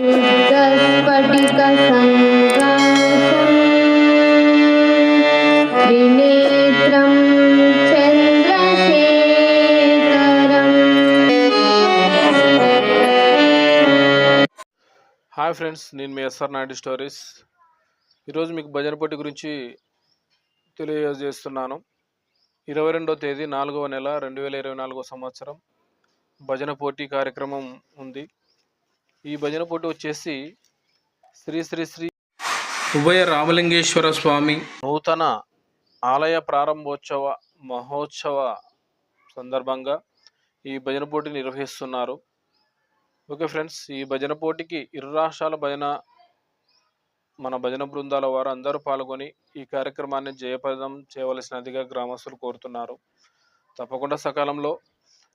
Hi friends నేను మీ SR Naidu stories. ఈరోజు మీకు భజన పోటీ గురించి తెలియజేస్తున్నాను. ఇరవై రెండవ తేదీ నాలుగవ నెల రెండు వేల ఇరవై నాలుగో సంవత్సరం భజన పోటీ కార్యక్రమం ఉంది. ఈ భజన పోటీ వచ్చేసి శ్రీ శ్రీ శ్రీ ఉభయ రామలింగేశ్వర స్వామి నూతన ఆలయ ప్రారంభోత్సవ మహోత్సవ సందర్భంగా ఈ భజన పోటీ నిర్వహిస్తున్నారు. ఓకే ఫ్రెండ్స్ ఈ భజన పోటీకి ఇరు రాష్ట్రాల భజన మన భజన బృందాల వారు అందరూ పాల్గొని ఈ కార్యక్రమాన్ని జయప్రదం చేయవలసినదిగా గ్రామస్తులు కోరుతున్నారు. తప్పకుండా సకాలంలో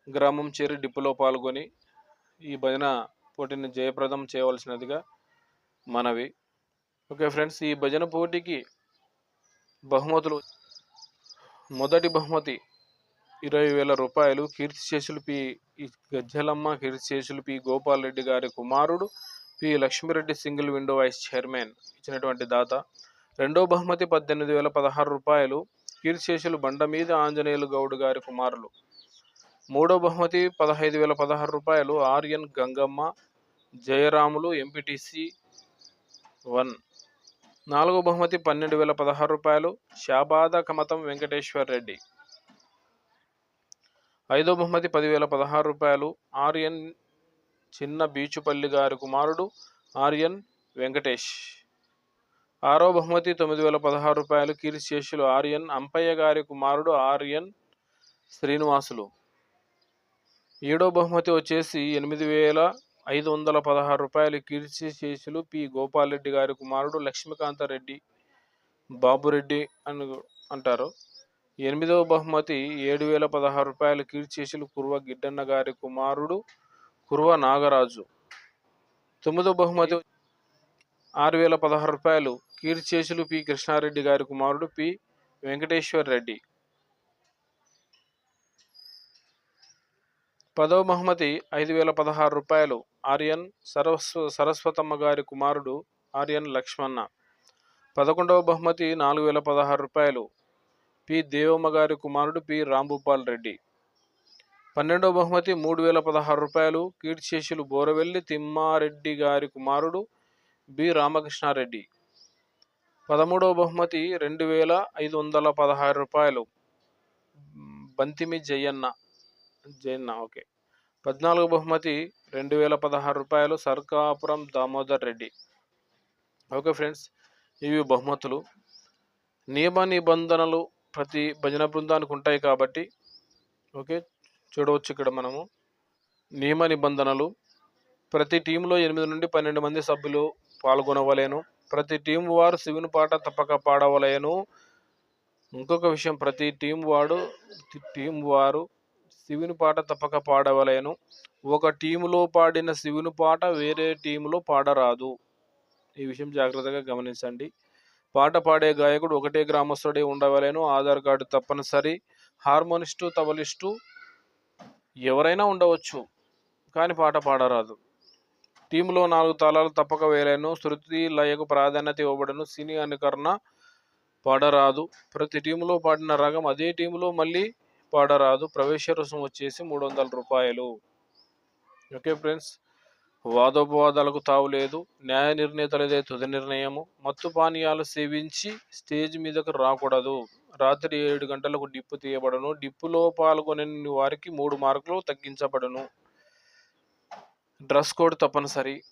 గ్రామం చేరి డిప్పులో పాల్గొని ఈ భజన పోటీని జయప్రదం చేయవలసినదిగా మనవి. ఓకే ఫ్రెండ్స్ ఈ భజన పోటీకి బహుమతులు. మొదటి బహుమతి ఇరవై వేల రూపాయలు. కీర్తిశేషులు పి. ఈ గజ్జలమ్మ కీర్తిశేషులు పి. గోపాల్ రెడ్డి గారి కుమారుడు P. Lakshmireddy single window vice chairman ఇచ్చినటువంటి దాత. రెండో బహుమతి పద్దెనిమిది వేల పదహారు రూపాయలు. కీర్తిశేషులు బండ మీద ఆంజనేయులు గౌడ్ గారి కుమారులు. మూడో బహుమతి పదహైదు వేల పదహారు రూపాయలు ఆర్యన్ గంగమ్మ జయరాములు ఎంపీటీసీ వన్. నాలుగో బహుమతి పన్నెండు వేల పదహారు రూపాయలు శాబాద కమతం వెంకటేశ్వర్ రెడ్డి. ఐదో బహుమతి పదివేల పదహారు రూపాయలు ఆర్యన్ చిన్న బీచుపల్లి గారి కుమారుడు ఆర్యన్ వెంకటేష్. ఆరో బహుమతి తొమ్మిది వేల పదహారు రూపాయలు కీర్తిశేషులు ఆర్యన్ అంపయ్య గారి కుమారుడు ఆర్యన్ శ్రీనివాసులు. ఏడో బహుమతి వచ్చేసి ఎనిమిది వేల ఐదు వందల పదహారు రూపాయలు కీర్తిశేషులు పి. గోపాలరెడ్డి గారి కుమారుడు లక్ష్మీకాంతారెడ్డి బాబురెడ్డి అని అంటారు. ఎనిమిదవ బహుమతి ఏడు వేల పదహారు రూపాయలు కీర్తిశేషులు కుర్వ గిడ్డన్న గారి కుమారుడు కుర్వ నాగరాజు. తొమ్మిదవ బహుమతి ఆరు వేల పదహారు రూపాయలు కీర్తిశేషులు పి. కృష్ణారెడ్డి గారి కుమారుడు పి. వెంకటేశ్వర్ రెడ్డి. పదవ బహుమతి ఐదు వేల పదహారు రూపాయలు. ఆర్యన్ సరస్వ సరస్వతమ్మ గారి కుమారుడు ఆర్యన్ లక్ష్మణ. పదకొండవ బహుమతి నాలుగు వేల పదహారు రూపాయలు. పి దేవమ్మ గారి కుమారుడు పి రాంభూపాల్ రెడ్డి. పన్నెండవ బహుమతి మూడు వేల పదహారు రూపాయలు. కీర్తిశేషులు బోరవెల్లి తిమ్మారెడ్డి గారి కుమారుడు బి రామకృష్ణారెడ్డి. పదమూడవ బహుమతి రెండు వేల ఐదు వందల పదహారు రూపాయలు. బంతిమి జయన్న. జైన్ ఓకే. పద్నాలుగు బహుమతి రెండు వేల పదహారు రూపాయలు సర్కాపురం దామోదర్ రెడ్డి. ఓకే ఫ్రెండ్స్ ఇవి బహుమతులు. నియమ నిబంధనలు ప్రతి భజన బృందానికి ఉంటాయి కాబట్టి ఓకే చూడవచ్చు ఇక్కడ మనము. నియమ నిబంధనలు. ప్రతి టీంలో ఎనిమిది నుండి పన్నెండు మంది సభ్యులు పాల్గొనవలేను. ప్రతి టీం వారు శివుని పాట తప్పక పాడవలేను. ఇంకొక విషయం ప్రతి టీం వాడు టీం వారు శివుని పాట తప్పక పాడవలేను. ఒక టీములో పాడిన శివుని పాట వేరే టీములో పాడరాదు. ఈ విషయం జాగ్రత్తగా గమనించండి. పాట పాడే గాయకుడు ఒకటే గ్రామస్తుడే ఉండవలేను. ఆధార్ కార్డు తప్పనిసరి. హార్మోనిస్టు తబలిస్టు ఎవరైనా ఉండవచ్చు కానీ పాట పాడరాదు. టీంలో నాలుగు తాళాలు తప్పక వేయలేను. శృతి లయకు ప్రాధాన్యత ఇవ్వబడను. సినీ అనుకరణ పాడరాదు. ప్రతి టీంలో పాడిన రాగం అదే టీంలో మళ్ళీ పాడరాదు. ప్రవేశ రుసుము వచ్చేసి మూడు వందల రూపాయలు. ఓకే ఫ్రెండ్స్ వాదోపవాదాలకు తావులేదు న్యాయ నిర్ణేతలదే తుది నిర్ణయము. మత్తు పానీయాలు సేవించి స్టేజ్ మీదకు రాకూడదు. రాత్రి ఏడు గంటలకు డిప్పు తీయబడను. డిప్పులో పాల్గొనే వారికి మూడు మార్కులు తగ్గించబడును. డ్రెస్ కోడ్ తప్పనిసరి.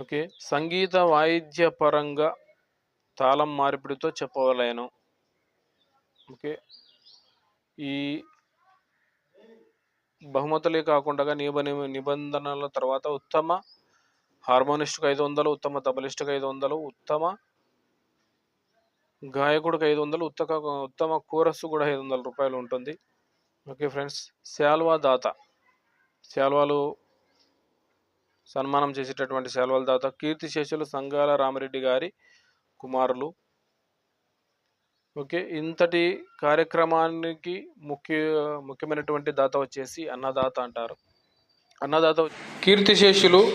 ఓకే సంగీత వాయిద్య పరంగా తాళం మార్పిడితో చెప్పవలేను. ఓకే ఈ బహుమతులే కాకుండా నియమ నిబంధనల తర్వాత ఉత్తమ హార్మోనిస్ట్కి ఐదు వందలు ఉత్తమ తబలిస్ట్కి ఐదు వందలు ఉత్తమ గాయకుడికి ఐదు వందలు ఉత్తమ ఉత్తమ కోరస్సు కూడా ఐదు వందల రూపాయలు ఉంటుంది. ఓకే ఫ్రెండ్స్ శాల్వా దాత. శాల్వాలు సన్మానం చేసేటటువంటి శాల్వాల దాత కీర్తి శేషులు సంగాల రామరెడ్డి గారి కుమారులు. ఓకే. ఇంతటి కార్యక్రమానికి ముఖ్య ముఖ్యమైనటువంటి దాత వచ్చేసి అన్నదాత అంటారు. అన్నదాత కీర్తిశేషులు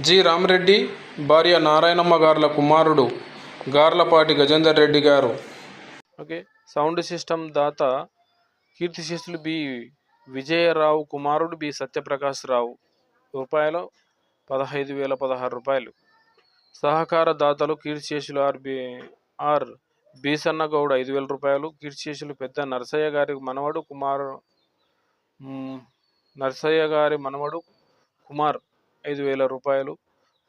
జి. రామరెడ్డి భార్య నారాయణమ్మ గారుల కుమారుడు గార్లపాటి గజేందర్ రెడ్డి గారు. ఓకే. సౌండ్ సిస్టమ్ దాత కీర్తిశేషులు బి. విజయరావు కుమారుడు బి. సత్యప్రకాశ్ రావు. రూపాయలు పదహైదు వేల పదహారు రూపాయలు. సహకార దాతలు కీర్తిశేషులు R B R Beesanna Goud ఐదు వేల రూపాయలు కీర్తిశేషులు పెద్ద నరసయ్య గారి మనవడు కుమార్ నరసయ్య గారి మనవడు కుమార్ ఐదు వేల రూపాయలు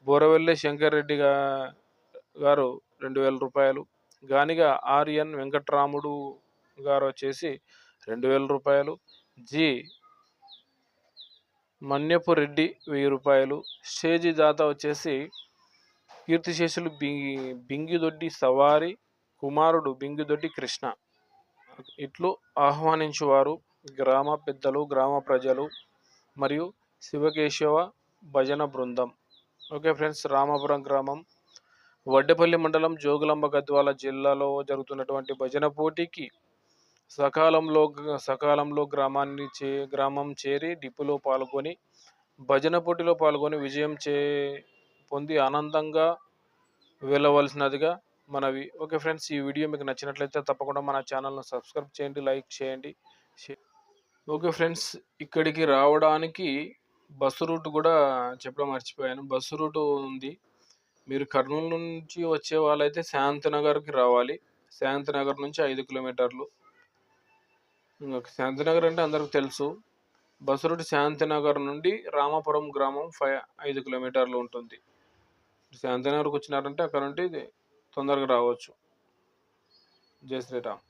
బోరవెల్లి శంకర్ రెడ్డి గారు రెండు వేల రూపాయలు గానిగా ఆర్ఎన్ వెంకట్రాముడు గారు వచ్చేసి రెండు వేల రూపాయలు జి మన్యపు రెడ్డి వెయ్యి రూపాయలు స్టేజీ దాత వచ్చేసి కీర్తిశేషులు బింగి బింగిదొడ్డి సవారి కుమారుడు బింగుదొడ్డి కృష్ణ. ఇట్లు ఆహ్వానించువారు గ్రామ పెద్దలు గ్రామ ప్రజలు మరియు శివకేశవ భజన బృందం. ఓకే ఫ్రెండ్స్ రామాపురం గ్రామం. వడ్డపల్లి మండలం జోగులాంబ గద్వాల జిల్లాలో జరుగుతున్నటువంటి భజన పోటీకి సకాలంలో సకాలంలో గ్రామాన్ని చే గ్రామం చేరి డిపోలో పాల్గొని భజన పోటీలో పాల్గొని విజయం చే పొంది ఆనందంగా వెళ్ళవలసినదిగా మనవి. ఓకే ఫ్రెండ్స్ ఈ వీడియో మీకు నచ్చినట్లయితే తప్పకుండా మన ఛానల్ను సబ్స్క్రైబ్ చేయండి లైక్ చేయండి ఓకే ఫ్రెండ్స్ ఇక్కడికి రావడానికి బస్సు రూట్ కూడా చెప్పడం మర్చిపోయాను. బస్సు రూట్ ఉంది. మీరు కర్నూలు నుంచి వచ్చే వాళ్ళైతే శాంతినగర్కి రావాలి. శాంతినగర్ నుంచి ఐదు కిలోమీటర్లు. శాంతినగర్ అంటే అందరికి తెలుసు. బస్సు రూట్ శాంతినగర్ నుండి రామాపురం గ్రామం ఫైవ్ ఐదు కిలోమీటర్లు ఉంటుంది. శాంతినగర్కి వచ్చినారంటే అక్కడ నుండి తొందరగా రావచ్చు. జై శ్రీరామ్.